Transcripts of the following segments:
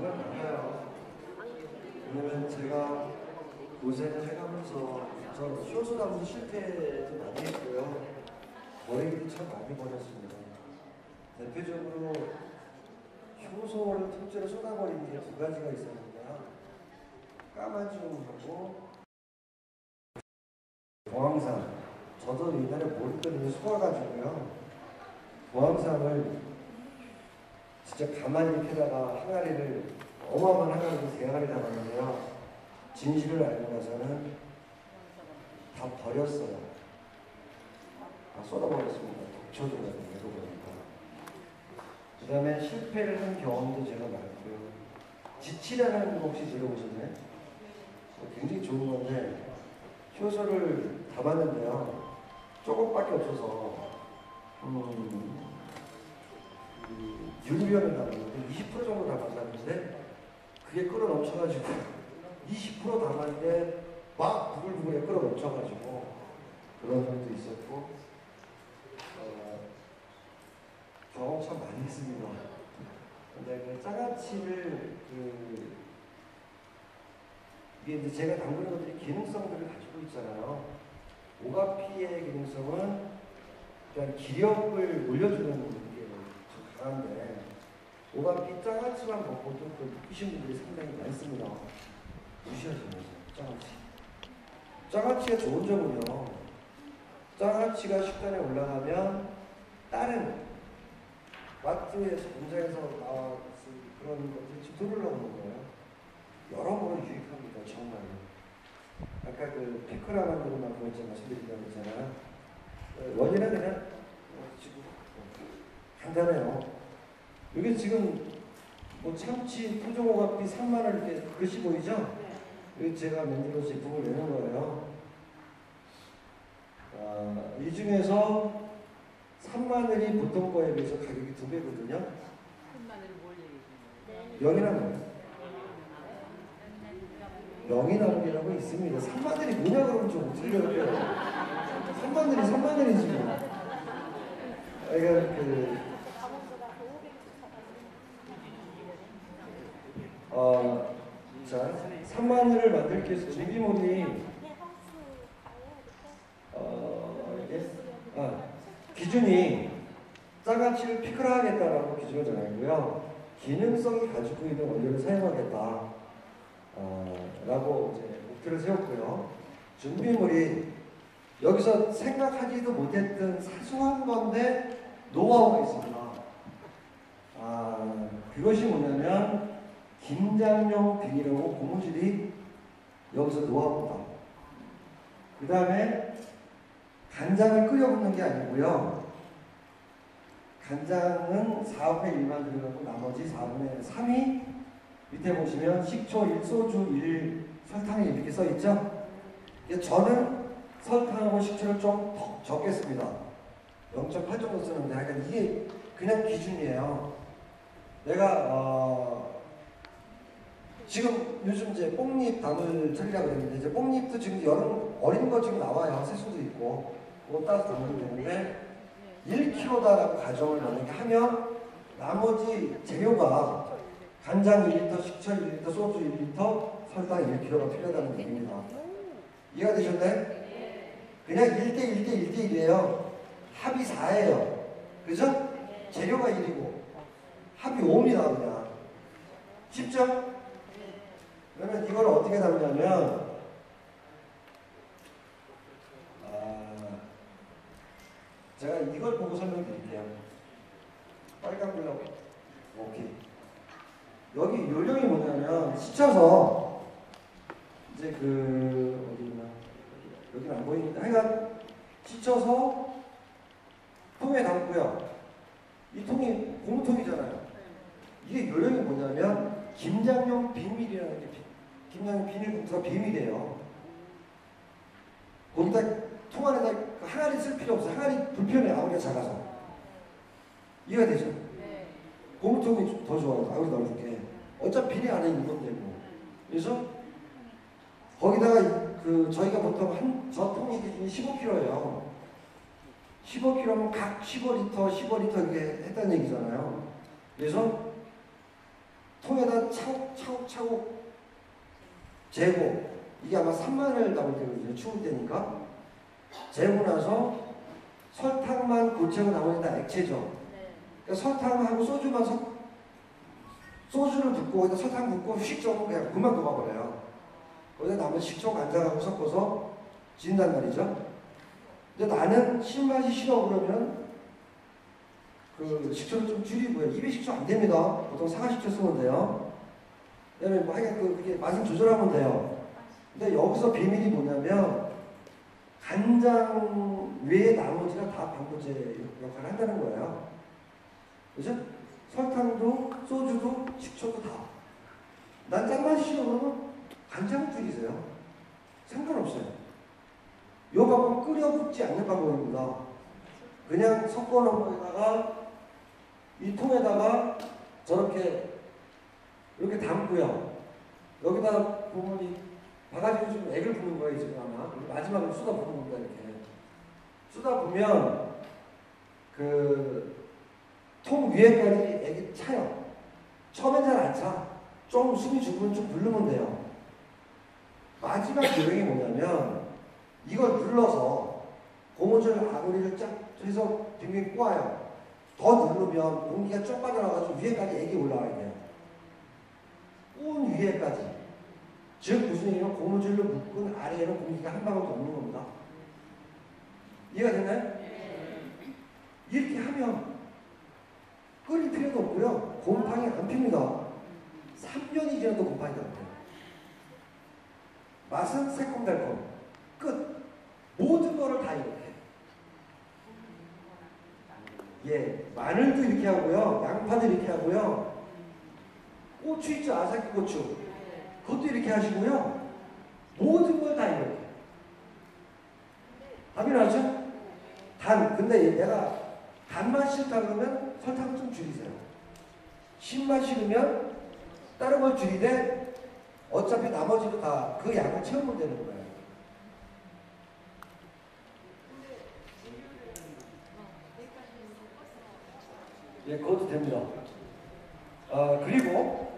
정말 많아요. 왜냐면 제가 고생을 해가면서 저 효소나무도 실패도 많이 했고요. 버리기도 참 많이 버렸습니다. 대표적으로 효소를 통째로 쏟아버린 게두 가지가 있었는데요. 까마죽하고 보항산. 저도 옛날에 모르더니 속아가지고요. 보항산을 진짜 가만히 이렇게다가 항아리를 어마어마한 항아리를 대항아리 담았는데요. 진실을 알고 나서는 다 버렸어요. 다 쏟아버렸습니다. 독초들어가지고 이러고 보니까. 그 다음에 실패를 한 경험도 제가 많고요. 지치라는 거 혹시 들어보셨나요? 어, 굉장히 좋은 건데 효소를 담았는데요. 조금밖에 없어서 음, 그 유리병을 담았는데 20% 정도 담았는데 그게 끓어 넘쳐가지고 20% 담았는데 막 부글부글에 끓어 넘쳐가지고 그런 적도 있었고 어, 경험 참 많이 했습니다. 근데 그 짜가치를 그 이게 이제 제가 담그는 것들이 기능성들을 가지고 있잖아요. 오가피의 기능성은 일단 기력을 올려주는 게좀 강한데 오가피 짜가치만 먹고도 또 느끼신 분들이 상당히 많습니다. 무시하시면서 짜가치. 짜가치의 좋은 점은요. 짜가치가 식단에 올라가면 다른 마트에서 공장에서 나와 그런 것들이 지도를 나오는 거예요. 여러모로 유익합니다. 정말. 아까 그 피크라 만드는 만큼 있잖아 말씀드린다고 했잖아요. 어, 원인은 그냥 어, 지금 어, 간단해요. 이게 지금 뭐 참치 토종오가피 3만 원 이렇게 글씨 보이죠? 이거 제가 만들어 제품을 내는 거예요. 아, 이 중에서 3마늘이 보통 거에 비해서 가격이 두 배거든요. 뭘 얘기해? 명이나물. 명이나물이라고 있습니다. 3마늘이 뭐냐 그러면 좀 들려요. 3마늘이 3마늘이지 뭐. 그러니까 그 어, 자, 3마늘을 만들기 위해서 준비물이 어, 아, 기준이 짜가치를 피클하겠다라고 기준을 정했고요. 기능성이 가지고 있는 원료를 사용하겠다. 어, 라고 이제 목표를 세웠고요. 준비물이 여기서 생각하지도 못했던 사소한 건데 노하우가 있습니다. 아, 그것이 뭐냐면 김장용 비닐하고 고무줄이 여기서 노하우다. 그 다음에 간장을 끓여 붓는 게 아니고요. 간장은 4분의 1만 들어가고 나머지 4분의 3이 밑에 보시면 식초 1, 소주 1, 설탕이 이렇게 써 있죠? 저는 설탕하고 식초를 좀 더 적겠습니다. 0.8 정도 쓰는데 하여간 이게 그냥 기준이에요. 내가 어 지금 요즘 이제 뽕잎 담을 철이라고 그랬는데 이제 뽕잎도 지금 여름 어린 거 지금 나와요. 새수도 있고 그거 따서 담으면 되는데 1kg다라고 가정을 만약에 하면 나머지 재료가 간장 1리터, 식초 1리터, 소주 1리터, 설탕 1kg가 필요하다는 얘기입니다. 이해가 되셨나요? 그냥 1대 1대 1대 1이에요. 합이 4예요. 그죠? 재료가 1이고 합이 5입니다. 그냥. 쉽죠? 그러면 이걸 어떻게 담냐면 아, 제가 이걸 보고 설명드릴게요. 빨간 블럭 오케이. 여기 요령이 뭐냐면 스쳐서 이제 그 어디 있나 여기는 안 보이는데 하여간 스쳐서 통에 담고요. 이 통이 고무통이잖아요. 이게 요령이 뭐냐면 김장용 비밀이라는 게 비- 김장용 비닐 봉투가 비밀이에요. 거기다 통 안에다 그 항아리 쓸 필요 없어. 항아리 불편해 아무리가 작아서. 이해가 되죠? 네. 고무통이 더 좋아요. 아무리 넣어줄게. 어차피 비닐 안에 있는 건데 뭐. 그래서 거기다가 이- 그 저희가 보통 한 저 통이 기준이 15kg예요. 15kg면 각 15리터, 15리터 이렇게 했다는 얘기잖아요. 그래서 통에다 차곡차곡차곡 재고 이게 아마 3만을 담을 때거든요. 추울 때니까 재고 나서 설탕만 고체고 나머지 다 액체죠. 네. 그러니까 설탕하고 소주만 섞 소주를 붓고 거기다 설탕 붓고 휙 적으면 그냥 금방 녹아버려요. 거기다 남은 식초 간장하고 섞어서 진단 말이죠. 근데 나는 신맛이 싫어 그러면 그 식초를 좀 줄이고요. 입에 식초 안 됩니다. 보통 사과 식초 쓰면 돼요. 그다음에 뭐 하여간 그 그게 맛을 조절하면 돼요. 근데 여기서 비밀이 뭐냐면 간장 외에 나머지가 다 방부제 역할을 한다는 거예요. 그죠? 설탕도 소주도 식초도 다. 난 짠맛이 싫어 그러면 간장 줄이세요. 상관없어요. 요 방법은 끓여 붓지 않는 방법입니다. 그냥 섞어 놓은 거에다가 이 통에다가 저렇게 이렇게 담고요. 여기다 보면 이 바가지로 좀 액을 부는 거예요, 지금 아마. 마지막으로 쏟아 부는 겁니다, 이렇게. 쏟아 부면 그 통 위에까지 액이 차요. 처음엔 잘 안 차. 좀 숨이 죽으면 좀 누르면 돼요. 마지막 요령이 뭐냐면 이걸 눌러서 고무줄 아구리를 쫙 해서 빙빙 꼬아요. 더 누르면 공기가 쭉 빠져나가서 위에까지 액이 올라와야 돼요. 꼬은 위에까지. 즉 무슨 얘기냐면 고무줄로 묶은 아래에는 공기가 한 방울도 없는 겁니다. 이해가 됐나요? 이렇게 하면 끓일 필요도 없고요. 곰팡이 안 핍니다. 3년이 지나도 곰팡이가 안 펴요. 맛은 새콤달콤. 끝. 모든 거를 다 이렇게. 예, 마늘도 이렇게 하고요. 양파도 이렇게 하고요. 고추 있죠? 아삭이 고추. 그것도 이렇게 하시고요. 모든 걸 다 이렇게. 답이 나죠? 단, 근데 내가 단맛 싫다 그러면 설탕을 좀 줄이세요. 신맛 싫으면 다른 걸 줄이되 어차피 나머지도 다그 양을 채우면 되는 거예요. 예, 그것도 됩니다. 아, 그리고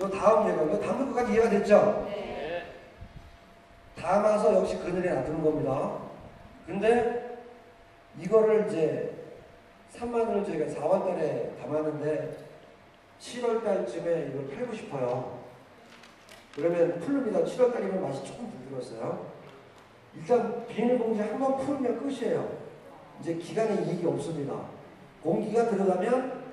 요 다음 예가, 요 다음 것까지 이해가 됐죠? 담아서 역시 그늘에 놔두는 겁니다. 근데 이거를 이제 3만 원을 저희가 4월 달에 담았는데 7월 달쯤에 이걸 팔고 싶어요. 그러면 풀릅니다. 7월 달이면 맛이 조금 부드러웠어요. 일단 비닐봉지 한 번 풀면 끝이에요. 이제 기간에 이익이 없습니다. 공기가 들어가면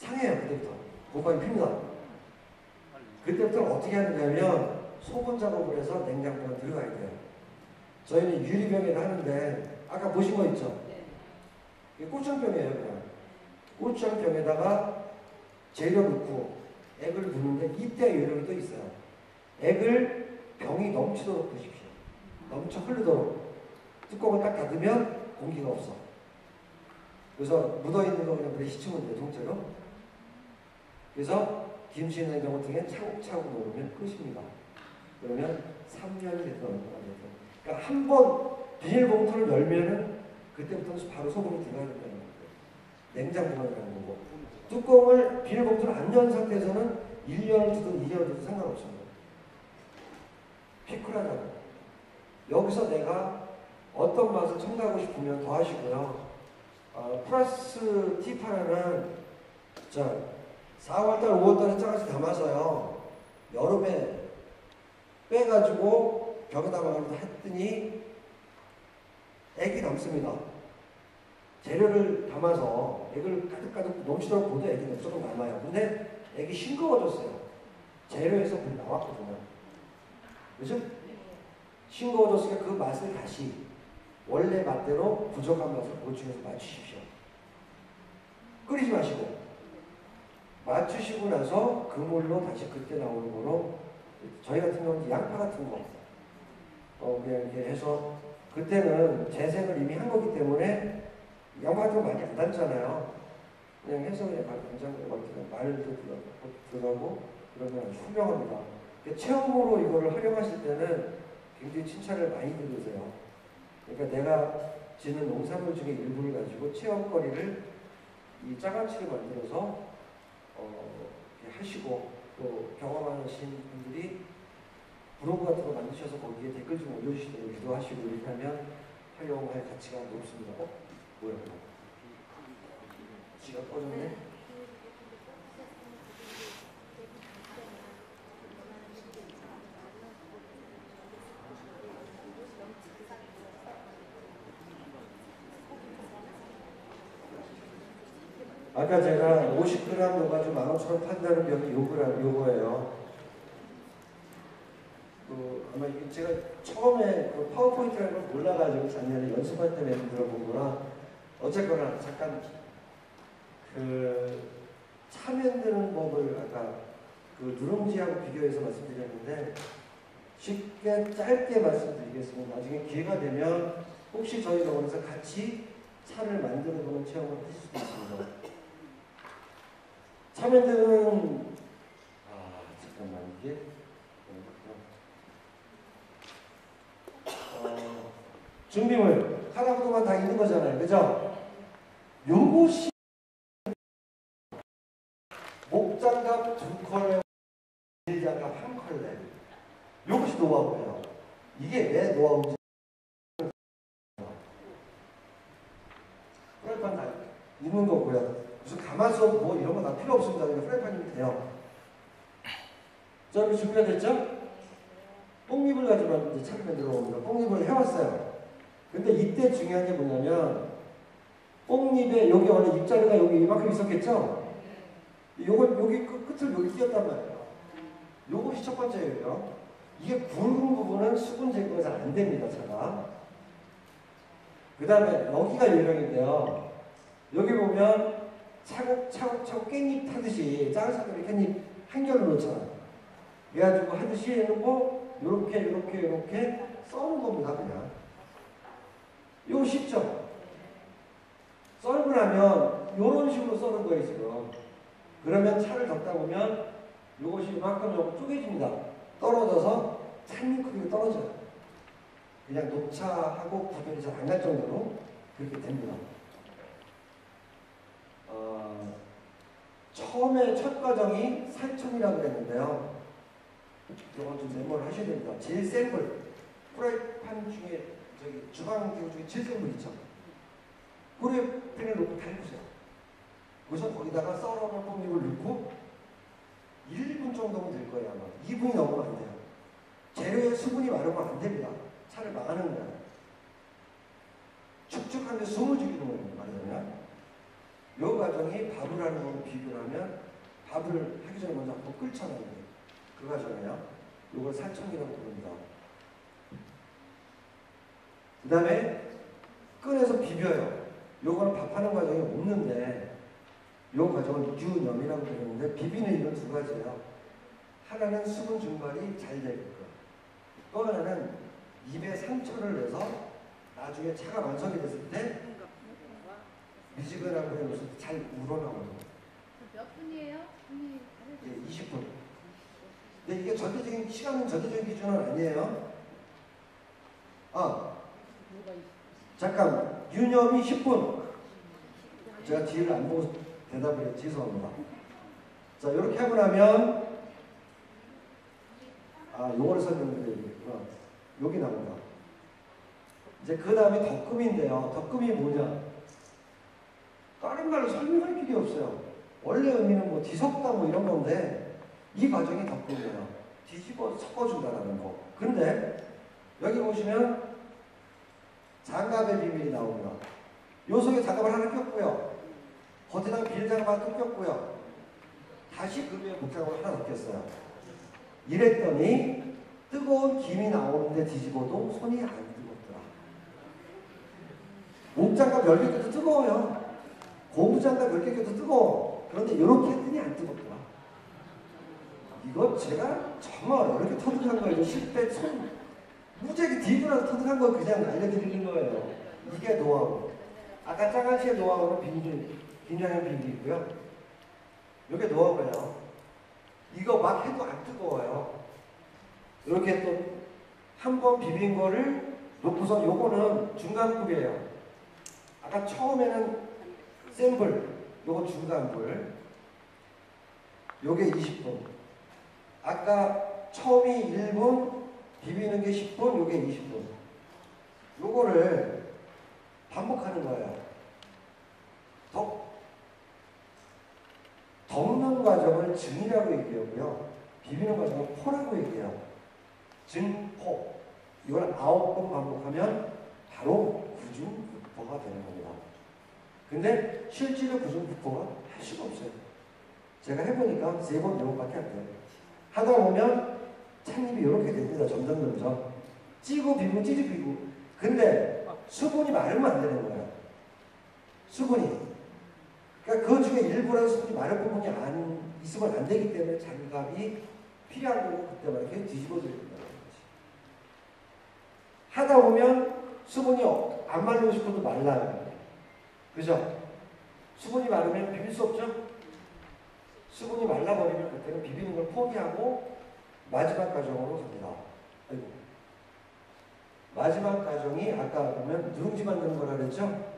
상해요. 그때부터. 곰팡이 핍니다. 그때부터 어떻게 하느냐면 소분 작업을 해서 냉장고에 들어가야 돼요. 저희는 유리병에 하는데 아까 보신 거 있죠? 이게 고추장병이에요, 그냥. 고추장병에다가 재료 넣고 액을 부는데 이때 요령이 또 있어요. 액을 병이 넘치도록 부십시오. 넘쳐 흐르도록. 뚜껑을 딱 닫으면 공기가 없어. 그래서 묻어있는 거 그냥 물에 씻으면 돼요, 통째로. 그래서 김치 냉장고 등에 차곡차곡 놓으면 끝입니다. 그러면 3년이 됐던 거가 돼요. 그러니까 한 번 비닐봉투를 열면은 그때부터는 바로 소금이 들어가야 된다는 거예요. 냉장고가 가는 거고. 뚜껑을 비닐봉투를 안 연 상태에서는 1년을 두든 2년을 두든 상관없습니다. 피클하잖아요. 여기서 내가 어떤 맛을 첨가하고 싶으면 더 하시고요. 어, 플러스 자 4월달, 5월달에 짜가지고 담아서요. 여름에 빼가지고 벽에 담아가지고 했더니 액이 남습니다. 재료를 담아서 액을 가득가득 넘치도록 보도 액이 무조건 남아요. 근데 액이 싱거워졌어요. 재료에서 불이 나왔거든요. 그죠? 싱거워졌으니까 그 맛을 다시 원래 맛대로 부족한 맛을 보충해서 맞추십시오. 끓이지 마시고 맞추시고 나서 그 물로 다시 그때 나오는 거로 저희 같은 경우는 양파 같은 거 어, 그냥 이렇게 해서 그때는 재생을 이미 한 거기 때문에 양파 같은 거 많이 안 담잖아요. 그냥 해서 그냥 간장을 어떻게 마늘도 들어가고, 그러면 훌륭합니다. 체험으로 이거를 활용하실 때는 굉장히 칭찬을 많이 들으세요. 그러니까 내가 짓는 농산물 중에 일부를 가지고 체험거리를 이 짜가치를 만들어서 어, 하시고 또 경험하신 분들이 브로그 같은 거 만드셔서 거기에 댓글 좀 올려주시도록 기도하시고 이렇게 하면 활용할 가치가 높습니다. 어? 뭐야? 지가 꺼졌네? 아까 제가 50g 넣어가지고 만 원처럼 판다는 병이 요거라, 요거예요. 그, 아마 제가 처음에 그 파워포인트라는 걸 몰라가지고 작년에 연습할 때 만들어 보거나 어쨌거나 잠깐 그 차면드는 법을 아까 그 누룽지하고 비교해서 말씀드렸는데 쉽게 짧게 말씀드리겠습니다. 나중에 기회가 되면 혹시 저희 병원에서 같이 차를 만들어 보는 체험을 하실 수도 있습니다. 차면드는 아 잠깐만 이게 어, 준비물 하나부터만 다 있는 거잖아요, 그죠? 요것이 목장갑 두 컬레, 일장갑 한 컬레. 요것이 노하우예요. 이게 왜 노하우인지. 프라이팬 다 있는 거고요. 무슨 가마솥 뭐 이런 거 다 필요 없습니다. 그냥 프라이팬이면 돼요. 자, 여기 준비가 됐죠? 뽕잎을 가지고 이제 차를 만들어 봅니다. 뽕잎을 해왔어요. 근데 이때 중요한 게 뭐냐면 뽕잎에 여기 원래 잎자리가 여기 이만큼 있었겠죠? 요걸 여기 끝, 끝을 여기 띄었단 말이에요. 요것이 첫 번째예요. 이게 굵은 부분은 수분 제거가 잘 안 됩니다, 차가. 그 다음에 여기가 요령인데요. 여기 보면 차곡차곡차곡 깻잎 타듯이 짜글짜글 깻잎 한 결을 놓잖아요. 그래가지고 하듯이 해놓고 요렇게 요렇게 요렇게 써는 겁니다, 그냥. 이거 쉽죠? 썰고 나면 요런 식으로 써는 거예요, 지금. 그러면 차를 덮다 보면 요것이 이만큼 요거 쪼개집니다. 떨어져서 찬잎 크기로 떨어져요. 그냥 녹차하고 구별이 잘 안 갈 정도로 그렇게 됩니다. 어, 처음에 첫 과정이 살청이라고 그랬는데요. 이건 좀 메모를 하셔야 됩니다. 불, 프라이팬 중에 저기 주방 기구 중에 센불 있죠. 프라이팬을 놓고 달구세요. 그래서 거기다가 썰어놓은 뽕잎을 넣고 1분 정도면 될 거예요 아마. 2분이 넘으면 안 돼요. 재료에 수분이 많으면 안 됩니다. 차를 망하는 거예요. 축축한데 숨을 죽이는 거예요 말하자면. 요 과정이 거고 비교하면 밥을 하기 전에 먼저 한번 끓잖아요. 그 과정이에요. 요걸 살청이라고 부릅니다. 그 다음에 끓여서 비벼요. 요거는 밥하는 과정이 없는데 요 과정은 유념이라고 부르는데 비비는 이런 두 가지예요. 하나는 수분 증발이 잘 되게끔 또 하나는 입에 상처를 내서 나중에 차가 완성이 됐을 때 미지근하고 해서 잘 우러나오는 몇 분이에요? 분이 예, 20분. 근데 이게 전체적인 시간은 전체적인 기준은 아니에요. 아? 잠깐 유념이 10분. 제가 뒤를 안 보고 대답을 했 죄송합니다. 자, 이렇게 하고 나면 아, 요거를 설명드려야겠구나. 여기 나온다. 이제 그 다음에 덕금인데요. 덕금이 뭐냐? 다른 말로 설명할 필요 없어요. 원래 의미는 뭐 뒤섞다 뭐 이런 건데 이 과정이 덕금이에요. 뒤집어 섞어준다라는 거. 근데 여기 보시면 장갑의 비밀이 나옵니다. 요 속에 장갑을 하나 꼈고요. 거기다가 비닐장갑 또 꼈고요. 다시 그 위에 목장갑을 하나 넣겠어요. 이랬더니 뜨거운 김이 나오는데 뒤집어도 손이 안 뜨겁더라. 목장갑 10개 껴도 뜨거워요. 고무장갑 10개 껴도 뜨거워. 그런데 이렇게 했더니 안 뜨겁더라. 이거 제가 정말 이렇게 터득한 거예요. 실패 손 무지하게 뒤돌아서 터득한 거 그냥 알려드리는 거예요. 이게 노하우. 아까 짜가시의 노하우는 빈기, 긴장형 빈기고요. 이게 노하우예요. 이거 막 해도 안 뜨거워요. 이렇게 또 한 번 비빈 거를 놓고서 요거는 중간불이에요. 아까 처음에는 센 불, 요거 중간 불. 요게 20분. 아까 처음이 1분, 비비는 게 10분, 요게 20분. 요거를 반복하는 거예요. 덕, 덮는 과정을 증이라고 얘기하고요. 비비는 과정을 포라고 얘기해요. 증, 포. 이걸 아홉 번 반복하면 바로 구중구포가 되는 겁니다. 근데 실제로 구중구포가 할 수가 없어요. 제가 해보니까 세 번, 네 번밖에 안 돼요. 하다 보면 찻잎이 이렇게 됩니다. 점점 점점. 찌고 비고 찌고 비고. 근데 수분이 마르면 안 되는 거예요. 수분이. 그러니까 그 중에 일부라도 수분이 마른 부분이 안 있으면 안 되기 때문에 장갑이 필요한 거고 그때만 이렇게 뒤집어져야 된다는 거지. 하다 보면 수분이 안 마르고 싶어도 말라요. 그죠? 수분이 마르면 비빌 수 없죠? 수분이 말라버리면 그때는 비비는 걸 포기하고 마지막 과정으로 갑니다. 아이고. 마지막 과정이 아까 보면 누룽지 만드는 거라 그랬죠?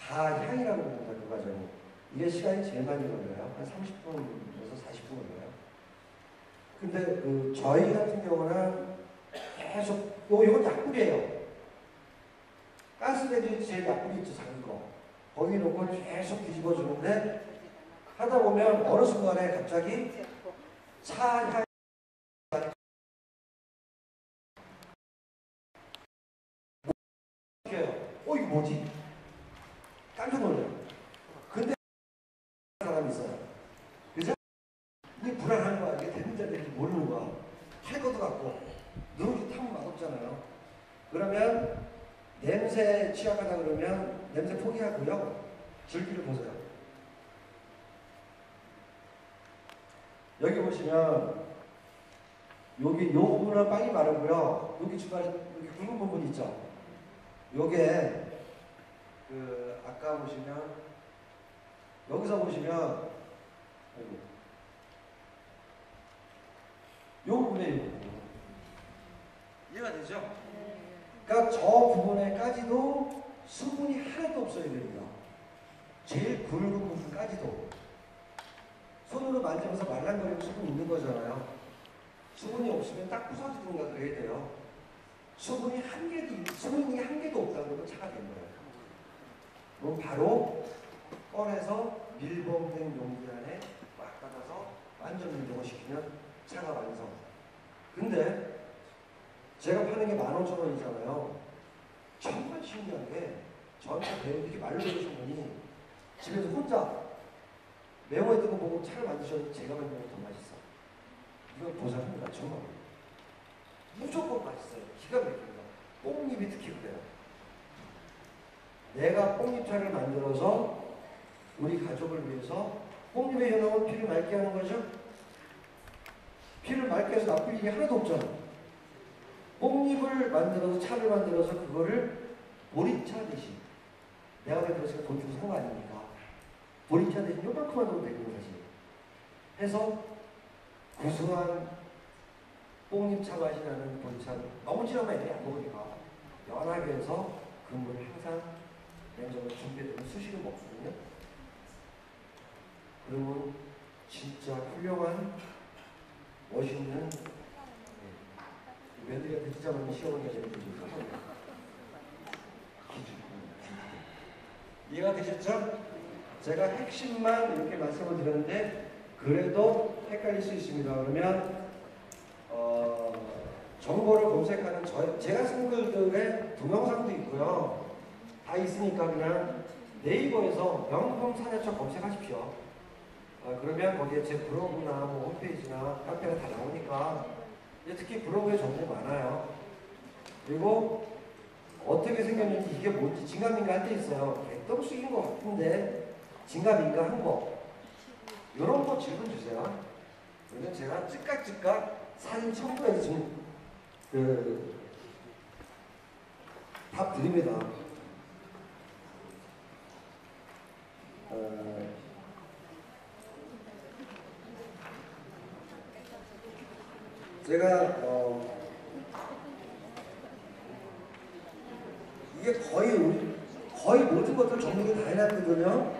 가향이라고 합니다. 그 과정이. 이게 시간이 제일 많이 걸려요. 한 30분에서 40분 걸려요. 근데 그 저희 같은 경우는 계속 요 이건 약불이에요. 가스레인지 제일 약불이 있죠, 작은 거. 거기 놓고 계속 뒤집어 주는데 하다 보면 어느 순간에 갑자기 차 향이 어 이거 뭐지? 깜짝 놀라요. 근데 사람이 있어요. 그죠? 이게 불안한 거야. 이게 되는지 모르는 거야. 할 것도 같고 누룽지 타면 맛없잖아요. 그러면 냄새 취약하다 그러면 냄새 포기하고요. 줄기를 보세요. 여기 보시면 여기 요 부분은 빨리 마르고요. 여기 중간에 여기 굵은 부분 있죠. 요게 그 아까 보시면 여기서 보시면. 요 부분에 요. 이해가 되죠? 그러니까 저 부분에까지도 수분이 하나도 없어야 됩니다. 제일 굵은 부분까지도 손으로 만지면서 말랑거리는 수분이 있는 거잖아요. 수분이 없으면 딱 부서지든가 그래야 돼요. 수분이 한 개도 수분이 한 개도 없다 그러면 차가 된 거예요. 그럼 바로 꺼내서 밀봉된 용기 안에 막 받아서 완전 밀봉을 시키면 차가 완성. 근데 제가 파는 게 15,000원이잖아요. 정말 신기한 게 저한테 배우 이렇게 말로 해주신 분이 집에서 혼자 매워했던 거 보고 차를 만드셨는데 제가 게더 맛있어. 이건 보상합니다. 정말. 무조건 맛있어요. 기가 막힙니다. 뽕잎이 특히 그래요. 내가 뽕잎차를 만들어서 우리 가족을 위해서 뽕잎에 해놓은 피를 맑게 하는 거죠. 피를 맑게 해서 나쁠 일이 하나도 없잖아. 뽕잎을 만들어서 차를 만들어서 그거를 보리차 대신 내가 만들어서 돈 주고 산거 아닙니까? 보리차 대신 요만큼만 넣으면 되는 거지. 해서 구수한 뽕잎차 맛이 나는 보리차를 너무 진하면 애들이 안 먹으니까 연하게 해서 그 물을 항상 냉장고에 준비해두면 수시로 먹거든요. 그러면 진짜 훌륭한 멋있는 네. 며느리한테 진짜 많이 시어머니가 재밌게 좀 이해가 되셨죠? 제가 핵심만 이렇게 말씀을 드렸는데 그래도 헷갈릴 수 있습니다. 그러면 어, 정보를 검색하는 저, 제가 쓴 글들의 동영상도 있고요. 다 있으니까 그냥 네이버에서 명품 사내처 검색하십시오. 어, 그러면 거기에 제 블로그나 뭐 홈페이지나 카페가 다 나오니까 특히 블로그에 정보 많아요. 그리고 어떻게 생겼는지 이게 뭔지 진감인가 할 때 있어요. 개떡쑥인 것 같은데 진감인가 한 거. 이런 거 질문 주세요. 그러면 제가 즉각즉각 사진 첨부해서 지금 그 답 드립니다. 어, 제가 어, 이게 거의 거의 모든 것들 정리를 다 해놨거든요.